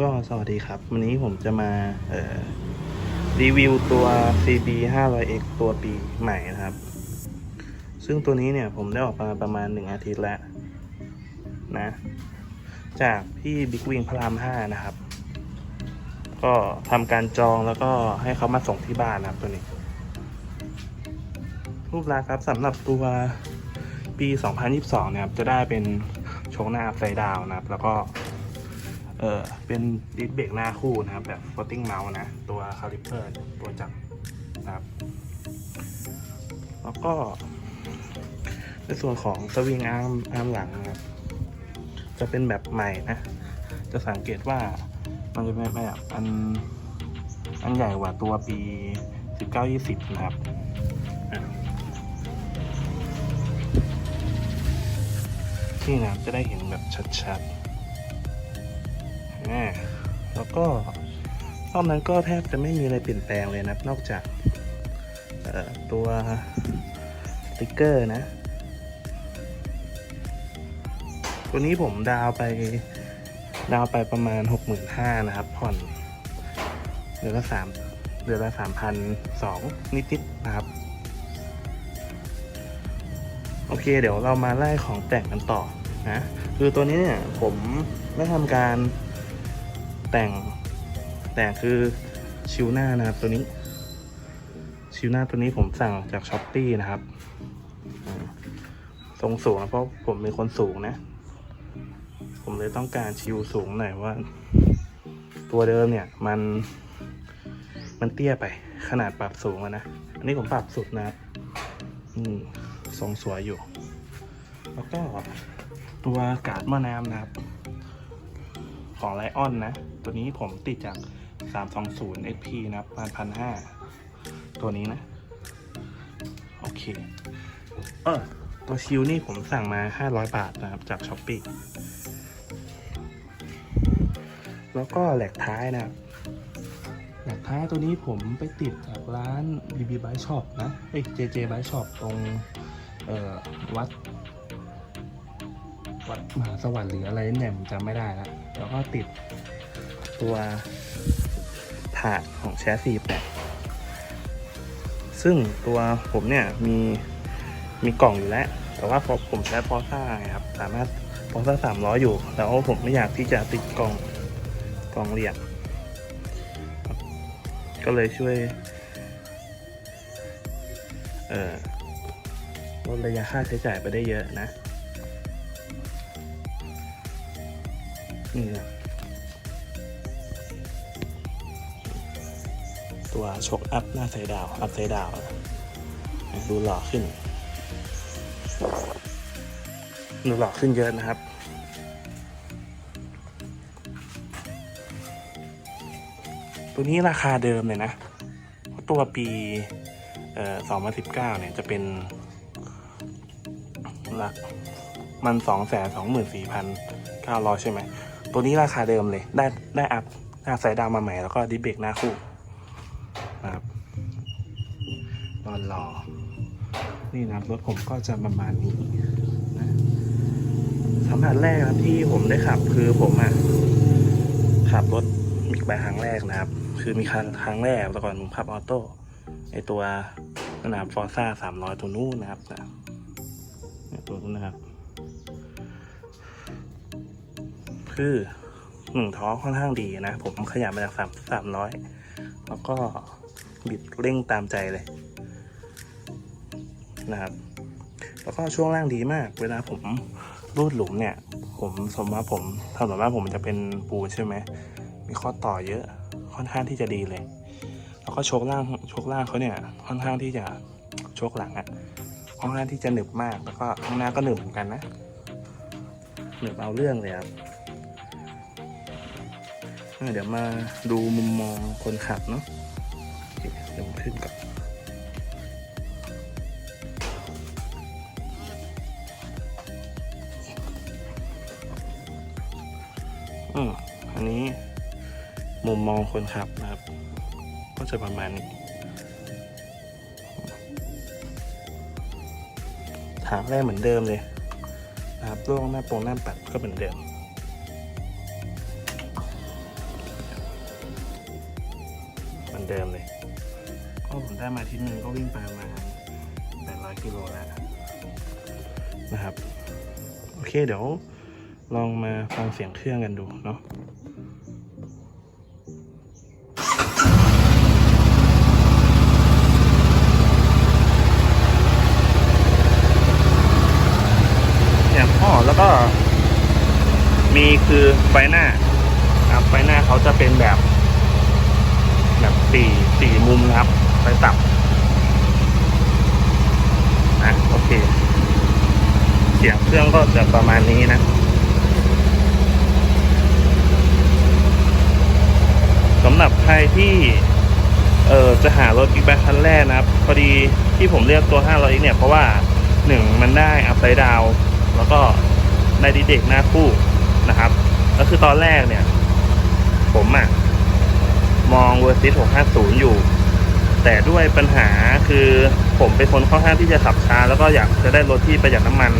ก็สวัสดีครับ วันนี้ผมจะมาเอ่อรีวิวตัว CB 500X ตัวปีใหม่นะครับ ซึ่งตัวนี้เนี่ยผมได้ออกมาประมาณ 1 อาทิตย์แล้วนะ จากพี่บิ๊กวิงพระราม 5 นะครับ ก็ทำการจองแล้วก็ให้เขามาส่งที่บ้านนะครับตัวนี้ รูปลักษณ์ครับสำหรับตัวปี 2022 นะครับ จะได้เป็นโชว์หน้าไซด์ดาวนะครับ แล้วก็ เออเป็นดิสเบรกหน้าคู่นะครับ แบบ floating mount นะ ตัวคาลิเปอร์ตัวจับนะครับ แล้วก็ในส่วนของสวิงอาร์มอาร์มหลังนะครับ จะเป็นแบบใหม่นะ จะสังเกตว่ามันจะเป็นแบบอันอันใหญ่กว่าตัวปี 19-20 นะครับนี่นะครับจะได้เห็นแบบชัดๆ อ่าแล้วก็รอบนั้นก็แทบจะไม่มีอะไรเปลี่ยนแปลงเลยนะนอกจากตัวสติ๊กเกอร์นะ ตัวนี้ผมดาวไปดาวไปประมาณ 65,000นะครับ ผ่อนเดือนละสามเดือนละสามพันสองนิดๆนะครับ โอเค เดี๋ยวเรามาไล่ของแต่งกันต่อนะ คือตัวนี้เนี่ยผมได้ทำการ แต่งแต่งคือชิวหน้านะครับตัวนี้ ชิวหน้าตัวนี้ผมสั่งจากช้อปปีนะครับทรงสูงนะเพราะผมเป็นคนสูงนะ ผมเลยต้องการชิวสูงหน่อยว่า ตัวเดิมเนี่ยมัน มันเตี้ยไปขนาดปรับสูงอะนะ อันนี้ผมปรับสุดนะครับอืมทรงสวยอยู่ แล้วก็ตัวกาดม้อน้ำนะครับ ของไลออนนะ ตัวนี้ผมติดจาก 320 XP นะประมาณพันห้าตัวนี้นะ โอเค เออตัวชิวนี่ผมสั่งมา 500 บาทนะครับ จากช้อปปี้แล้วก็แหลกท้ายนะครับแหลกท้ายตัวนี้ผมไปติดจากร้าน BB Bike Shop นะเอ้ย JJ Bike Shop ตรงเอ่อวัด วัดมหาสวรรค์หรืออะไรเนี่ยผมจำไม่ได้แล้วแล้วก็ติดตัวถาดของแชสซีแปะซึ่งตัวผมเนี่ยมีมีกล่องอยู่แล้ว แต่ว่าพอผมใช้พอซ่าไงครับ สามารถพอซ่าสามร้อยอยู่ แล้วผมไม่อยากที่จะติดกล่องกล่องเหลี่ยมก็เลยช่วย เอ่อลดระยะค่าใช้จ่ายไปได้เยอะนะ นี่นะตัวชกอัพหน้าไซดาว อัพไซดาว ดูหล่อขึ้น ดูหล่อขึ้นเยอะนะครับตัวนี้ราคาเดิมเลยนะตัวปีเอ่อ2019เนี่ยจะเป็นหลักมัน2 2 4 9 0 0ใช่ไหม ตัวนี้ราคาเดิมเลย ได้ได้อัพหน้าไซด์ดาวมาใหม่แล้วก็ดิเบรกหน้าคู่นะครับตอนรอ นี่นะรถผมก็จะประมาณนี้นะสัมผัสแรกครับที่ผมได้ขับคือผมอะขับรถบิ๊กไบค์ครั้งแรกนะครับ คือมีครั้งครั้งแรกแต่ก่อนผมขับออโต้ไอตัวสนามฟอร์ซ่าสามร้อยตัวนู้นนะครับนะตัวนู้นนะครับ คือหนึ่งท้อค่อนข้างดีนะ ผมขยับมาจากสามสามร้อยแล้วก็บิดเร่งตามใจเลยนะครับ แล้วก็ช่วงล่างดีมาก เวลาผมรูดหลุมเนี่ย ผมสมมติว่าผมถนนว่าผมจะเป็นปูนใช่ไหม มีข้อต่อเยอะค่อนข้างที่จะดีเลย แล้วก็โชกล่างโชกล่างเขาเนี่ยค่อนข้างที่จะโชกหลังอะค่อนข้างที่จะหนึบมาก แล้วก็ข้างหน้าก็หนึบเหมือนกันนะหนึบเอาเรื่องเลยครับ เดี๋ยวมาดูมุมมองคนขับเนาะเดี๋ยวขึ้นก่อนอืมอันนี้มุมมองคนขับนะครับ ก็จะประมาณนี้ ถามแรกเหมือนเดิมเลยนะครับร่วงหน้าโปรงหน้าปัดก็เหมือนเดิม เดิมเลยก็ผมได้มาอาที่หนึ่งก็วิ่งไปประมาณ800กิโลแล้วนะครับ โอเคเดี๋ยวลองมาฟังเสียงเครื่องกันดูเนาะเนี่ยพ่อแล้วก็มีคือไฟหน้านะครับไฟหน้าเขาจะเป็นแบบ แบบสี่สี่มุมนะครับไฟตับนะโอเค เสียงเครื่องก็จะประมาณนี้นะ สำหรับใครที่ เออจะหารถบิ๊กแบ็คคันแรกนะครับ พอดีที่ผมเลือกตัว 500อีกเนี่ย เพราะว่าหนึ่งมันได้อัพไซด์ดาว แล้วก็ได้ดีเด็กหน้าคู่นะครับ ก็คือตอนแรกเนี่ย ผมอะ มองเวอร์ซิต650 อยู่ แต่ด้วยปัญหาคือผมเป็นคนค่อนข้างที่จะขับช้า แล้วก็อยากจะได้รถที่ประหยัดน้ำมัน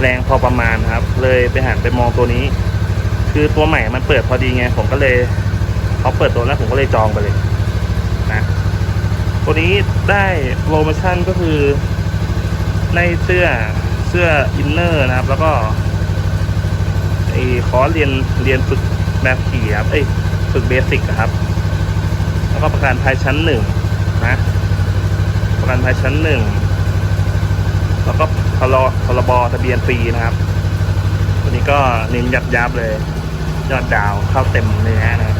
แรงพอประมาณครับ เลยไปหันไปมองตัวนี้ คือตัวใหม่มันเปิดพอดีไง ผมก็เลยเขาเปิดตัวแล้วผมก็เลยจองไปเลยนะตัวนี้ได้โปรโมชั่นก็คือในเสื้อเสื้ออินเนอร์นะครับ แล้วก็ไอ้คอร์สเรียนเรียนฝึกแบบขี่ครับ เอ้ยฝึกเบสิกครับ แล้วก็ประกันภัยชั้นหนึ่งนะประกันภัยชั้นหนึ่งแล้วก็พรพรบทะเบียนฟรีนะครับตัวนี้ก็เน้นยับยับเลย ยอดดาวเข้าเต็มเนื้อนะ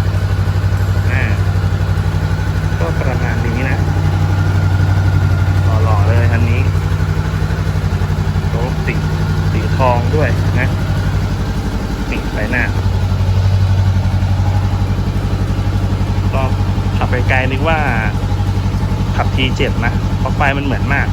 ก็ประมาณนี้นะหล่อๆเลยคันนี้โต๊ะสีสีทองด้วยนะนี่ไปหน้า ก็ขับ ไกลๆนึกว่าขับ T7 นะเพราะไฟมันเหมือนมาก